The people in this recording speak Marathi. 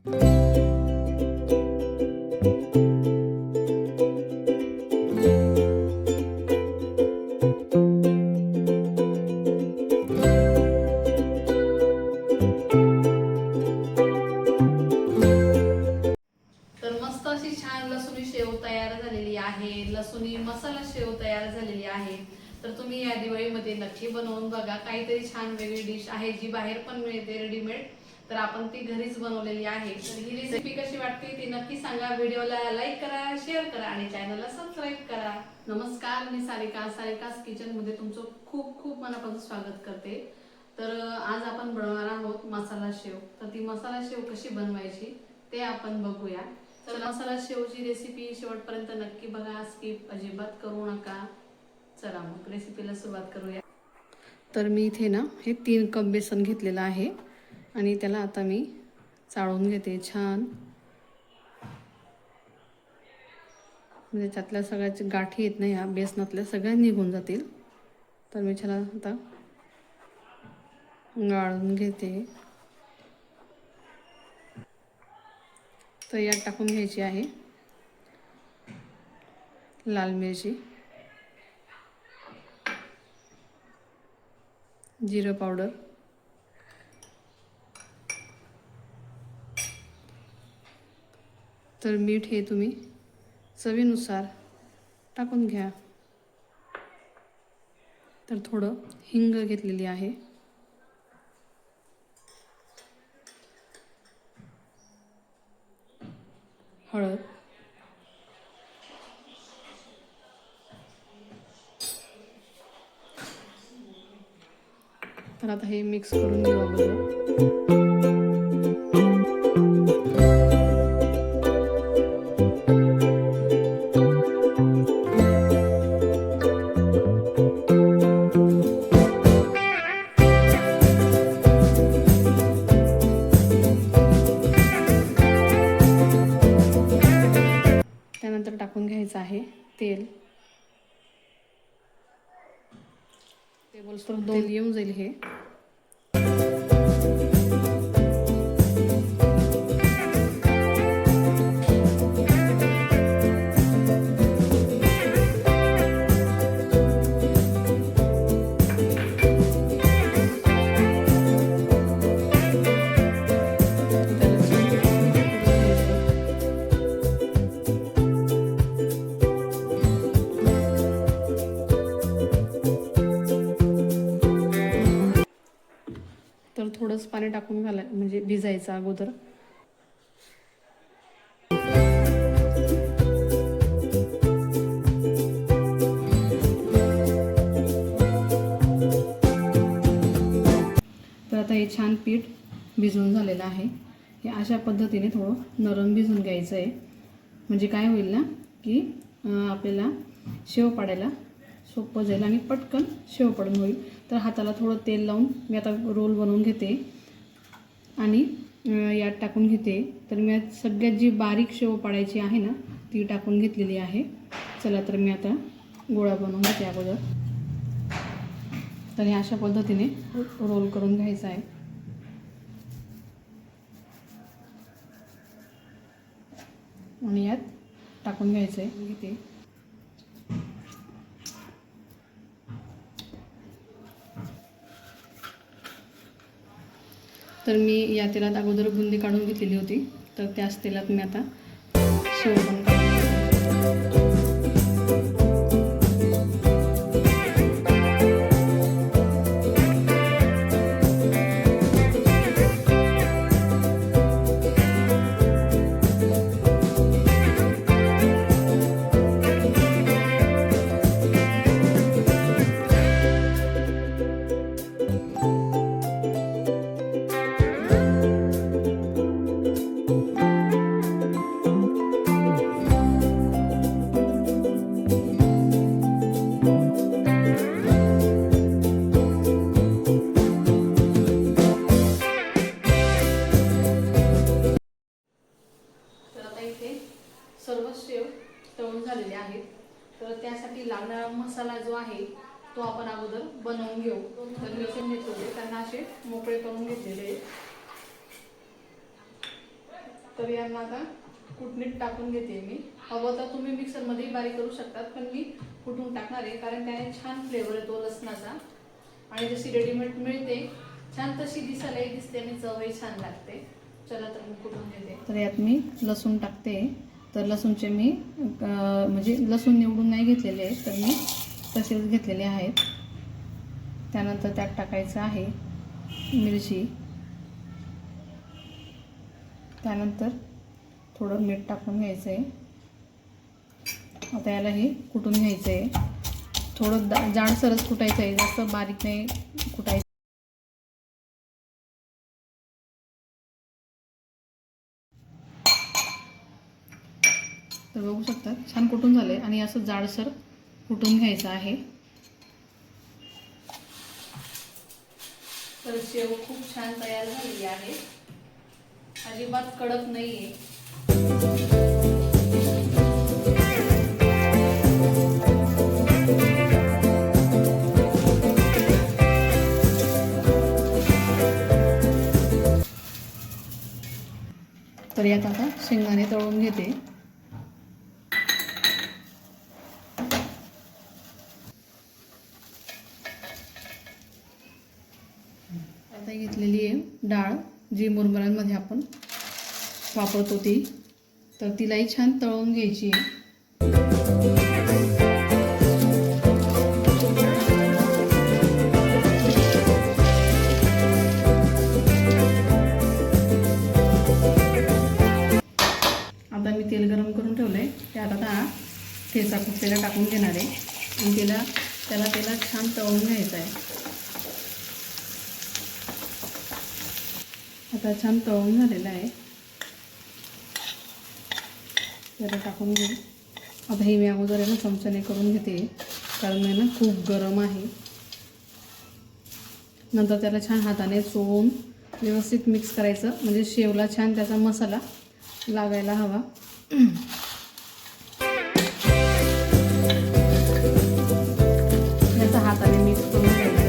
तर मस्त अशी छान लसुणी शेव तयार झालेली आहे. लसुणी मसाला शेव तयार झालेली आहे. तर तुम्ही या दिवाळीमध्ये नक्की बनवून बघा. काहीतरी छान वेगळी डिश आहे जी बाहेर पण मिळते रेडीमेड तर आपण ती घरीच बनवलेली आहे. तर ही रेसिपी कशी वाटते ती नक्की सांगा. व्हिडिओला लाईक करा शेअर करा आणि चॅनलला सबस्क्राईब करा. नमस्कार मी सारिका. सारिकास किचनमध्ये तुमचं खूप खूप मनापासून स्वागत करते. तर आज आपण बनवणार आहोत मसाला शेव. तर ती मसाला शेव कशी बनवायची ते आपण बघूया. तर मसाला शेवची रेसिपी शेवटपर्यंत नक्की बघा. स्किप अजिबात करू नका. चला मग रेसिपीला सुरुवात करूया. तर मी इथे ना हे तीन कप बेसन घेतलेलं आहे. आणि त्याला आता मी चाळून घेते छान. म्हणजे त्यातल्या सगळ्याची गाठी येत नाही ह्या बेसनातल्या सगळ्या निघून जातील. तर मी त्याला आता गाळून घेते. तर यात टाकून घ्यायची आहे लाल मिरची जिरं पावडर. तर मीठ हे तुम्ही चवीनुसार टाकून घ्या. तर थोडं हिंग घेतलेली आहे. हळद. तर आता हे मिक्स करून घेऊ अगोदर तेल टेबल स्पून दोन येऊन जाईल हे. थोडंसं पाणी टाकून घाला म्हणजे भिजायचं अगोदर. तर आता हे छान पीठ भिजवून झालेलं आहे. हे अशा पद्धतीने थोडं नरम भिजून घ्यायचं आहे म्हणजे काय होईल ना की आपल्याला शेव पाडायला सोपं जाईल आणि पटकन शेव पडून होईल. तर हाताला थोडं तेल लावून मी आता रोल बनवून घेते. आणि यात टाकून घेते. तर मी सगळ्यात जी बारीक शेव पाडायची आहे ना ती टाकून घेतलेली आहे. चला तर मी आता गोळा बनवून घेते अगोदर. तर हे अशा पद्धतीने रोल करून घ्यायचं आहे. आणि यात टाकून घ्यायचं आहे. घेते. तर मी या तेलात अगोदर बुंदी काढून घेतलेली होती. तर त्याच तेलात मी आता शेव सर्व शेव तळून झालेले आहेत. तर त्यासाठी लागणारा मसाला जो आहे तो आपण अगोदर बनवून घेऊ. तर लसूण घेतो त्यांना असे मोकळे करून घेतलेले तर यांना आता कुटणीत टाकून घेते मी. हवं तर तुम्ही मिक्सरमध्येही बारीक करू शकतात पण मी कुटून टाकणार आहे कारण त्याने छान फ्लेवर येतो लसणाचा. आणि जशी रेडीमेड मिळते छान तशी दिसायलाही दिसते आणि चवही छान लागते. चला तर मी कुटून घेते. तर यात मी लसूण टाकते. तर लसूणचे मी म्हणजे लसूण निवडून नाही घेतलेले आहेत तर मी तसेच घेतलेले आहेत. त्यानंतर त्यात टाकायचं आहे मिरची. त्यानंतर थोडं मीठ टाकून घ्यायचं आहे आता याला हे कुटून घ्यायचं आहे थोडं दा जाडसरच कुटायचं आहे जास्त बारीक नाही कुटायचं. तर बघू शकता छान कुटून झालं आहे आणि असं जाडसर कुटून घ्यायचं आहे? तर शेव खूप छान तयार झालेली आहे. अजिबात कडक नाही आहे तर यात आता शेंगदाणे तळून घेते आता घेतलेली आहे डाळ जी मुरमुरांमध्ये आपण वापरतो ती तर तिलाही छान तळून घ्यायची आहे. आता मी तेल गरम करून ठेवलं आहे त्यात आता ठेचा कुठलेला टाकून घेणार आहे. आणि तिला त्याला त्याला छान तळून घ्यायचं आहे. आता छान तळून झालेलं आहे. त्याला टाकून घेऊ. आता हे मी अगोदर आहे ना चमच्याने करून घेते. कारण आहे ना खूप गरम आहे. नंतर त्याला छान हाताने चोळून व्यवस्थित मिक्स करायचं. म्हणजे शेवला छान त्याचा मसाला लागायला हवा. याचा हाताने मिक्स करून घ्यायचा.